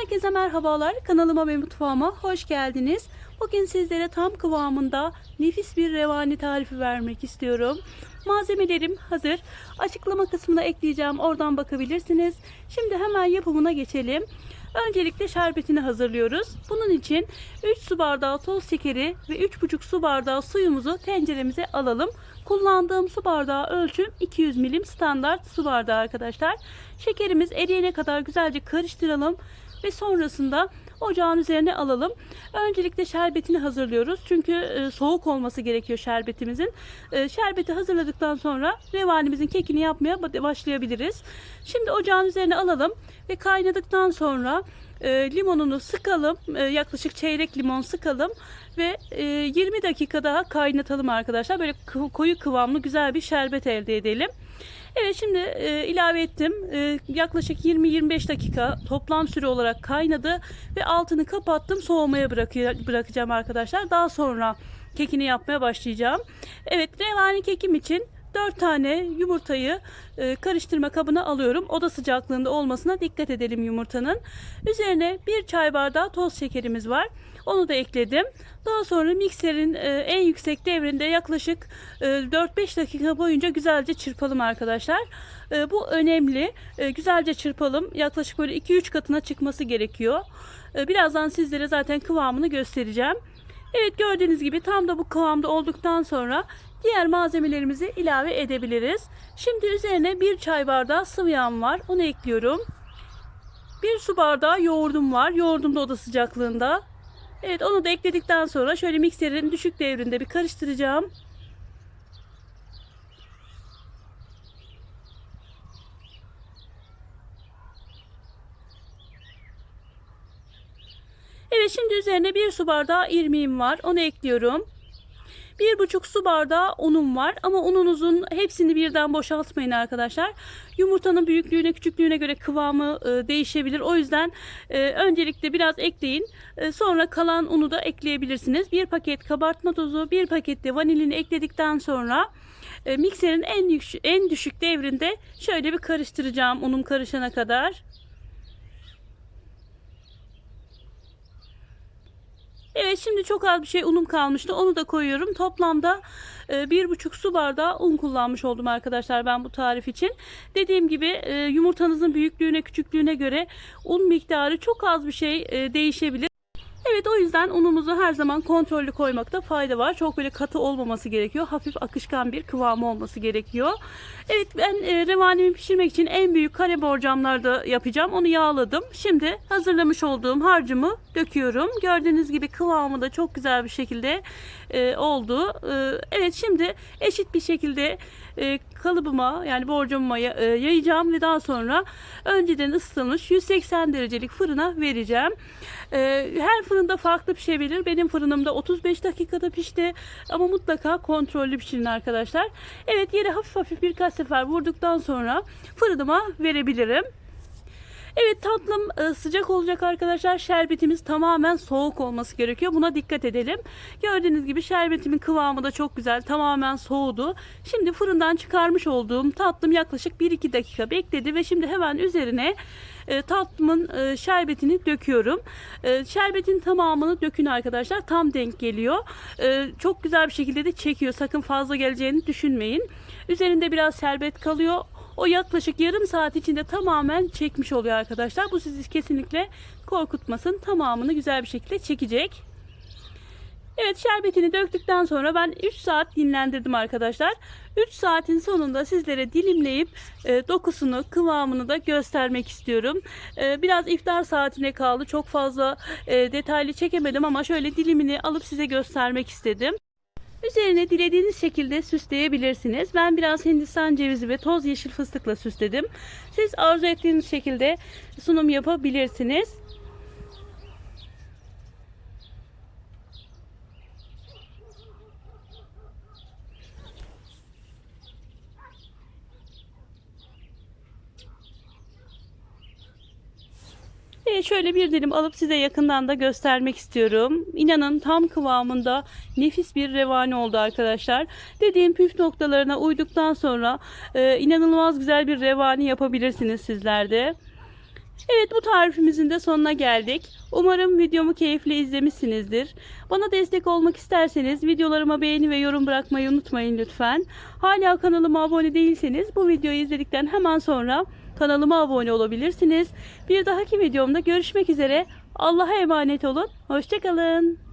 Herkese merhabalar. Kanalıma ve mutfağıma hoş geldiniz. Bugün sizlere tam kıvamında nefis bir revani tarifi vermek istiyorum. Malzemelerim hazır. Açıklama kısmına ekleyeceğim. Oradan bakabilirsiniz. Şimdi hemen yapımına geçelim. Öncelikle şerbetini hazırlıyoruz. Bunun için 3 su bardağı toz şekeri ve 3,5 su bardağı suyumuzu tenceremize alalım. Kullandığım su bardağı ölçüm 200 milim standart su bardağı arkadaşlar. Şekerimiz eriyene kadar güzelce karıştıralım ve sonrasında ocağın üzerine alalım. Öncelikle şerbetini hazırlıyoruz. Çünkü e, soğuk olması gerekiyor şerbetimizin. E, şerbeti hazırladıktan sonra revanimizin kekini yapmaya ba- başlayabiliriz. Şimdi ocağın üzerine alalım ve kaynadıktan sonra e, limonunu sıkalım. E, yaklaşık çeyrek limon sıkalım ve e, 20 dakika daha kaynatalım arkadaşlar. Böyle koyu kıvamlı güzel bir şerbet elde edelim. Evet şimdi e, ilave ettim. E, yaklaşık 20-25 dakika toplam süre olarak kaynadı ve altını kapattım. Soğumaya bırakacağım arkadaşlar. Daha sonra kekini yapmaya başlayacağım. Evet revani kekim için 4 tane yumurtayı e, karıştırma kabına alıyorum. Oda sıcaklığında olmasına dikkat edelim yumurtanın. Üzerine 1 çay bardağı toz şekerimiz var. Onu da ekledim. Daha sonra mikserin e, en yüksek devrinde yaklaşık e, 4-5 dakika boyunca güzelce çırpalım arkadaşlar. E, bu önemli. E, güzelce çırpalım. Yaklaşık böyle 2-3 katına çıkması gerekiyor. E, birazdan sizlere zaten kıvamını göstereceğim. Evet gördüğünüz gibi tam da bu kıvamda olduktan sonra diğer malzemelerimizi ilave edebiliriz. Şimdi üzerine bir çay bardağı sıvı yağım var. Onu ekliyorum. Bir su bardağı yoğurdum var. Yoğurdum da oda sıcaklığında. Evet onu da ekledikten sonra şöyle mikserin düşük devrinde bir karıştıracağım. Evet şimdi üzerine bir su bardağı irmiğim var. Onu ekliyorum. Bir buçuk su bardağı unum var ama ununuzun hepsini birden boşaltmayın arkadaşlar. Yumurtanın büyüklüğüne küçüklüğüne göre kıvamı e, değişebilir. O yüzden e, öncelikle biraz ekleyin. E, sonra kalan unu da ekleyebilirsiniz. Bir paket kabartma tozu, bir paket de vanilini ekledikten sonra e, mikserin en, en düşük devrinde şöyle bir karıştıracağım unum karışana kadar. Evet şimdi çok az bir şey unum kalmıştı. Onu da koyuyorum. Toplamda e, bir buçuk su bardağı un kullanmış oldum arkadaşlar ben bu tarif için. Dediğim gibi e, yumurtanızın büyüklüğüne küçüklüğüne göre un miktarı çok az bir şey e, değişebilir. Evet o yüzden unumuzu her zaman kontrollü koymakta fayda var. Çok böyle katı olmaması gerekiyor. Hafif akışkan bir kıvamı olması gerekiyor. Evet ben e, revanimi pişirmek için en büyük kare borcamlarda yapacağım. Onu yağladım. Şimdi hazırlamış olduğum harcımı döküyorum. Gördüğünüz gibi kıvamı da çok güzel bir şekilde e, oldu. E, evet şimdi eşit bir şekilde e, kalıbıma yani borcamıma e, yayacağım ve daha sonra önceden ısıtılmış 180 derecelik fırına vereceğim. E, her fırında farklı pişebilir. Benim fırınımda 35 dakikada pişti ama mutlaka kontrollü pişirin arkadaşlar. Evet yere hafif hafif birkaç sefer vurduktan sonra fırınıma verebilirim. Evet tatlım e, sıcak olacak arkadaşlar. Şerbetimiz tamamen soğuk olması gerekiyor. Buna dikkat edelim. Gördüğünüz gibi şerbetimin kıvamı da çok güzel. Tamamen soğudu. Şimdi fırından çıkarmış olduğum tatlım yaklaşık 1-2 dakika bekledi ve şimdi hemen üzerine e, tatlımın e, şerbetini döküyorum. Şerbetin tamamını dökün arkadaşlar. Tam denk geliyor. Çok güzel bir şekilde de çekiyor. Sakın fazla geleceğini düşünmeyin. Üzerinde biraz şerbet kalıyor. O yaklaşık yarım saat içinde tamamen çekmiş oluyor arkadaşlar. Bu sizi kesinlikle korkutmasın. Tamamını güzel bir şekilde çekecek. Evet şerbetini döktükten sonra ben 3 saat dinlendirdim arkadaşlar. 3 saatin sonunda sizlere dilimleyip e, dokusunu, kıvamını da göstermek istiyorum. E, biraz iftar saatine kaldı. Çok fazla e, detaylı çekemedim ama şöyle dilimini alıp size göstermek istedim. Üzerine dilediğiniz şekilde süsleyebilirsiniz. Ben biraz hindistan cevizi ve toz yeşil fıstıkla süsledim. Siz arzu ettiğiniz şekilde sunum yapabilirsiniz. E şöyle bir dilim alıp size yakından da göstermek istiyorum. İnanın tam kıvamında nefis bir revani oldu arkadaşlar. Dediğim püf noktalarına uyduktan sonra e, inanılmaz güzel bir revani yapabilirsiniz sizlerde. Evet bu tarifimizin de sonuna geldik. Umarım videomu keyifle izlemişsinizdir. Bana destek olmak isterseniz videolarıma beğeni ve yorum bırakmayı unutmayın lütfen. Hala kanalıma abone değilseniz bu videoyu izledikten hemen sonra Kanalıma abone olabilirsiniz. Bir dahaki videomda görüşmek üzere. Allah'a emanet olun. Hoşçakalın.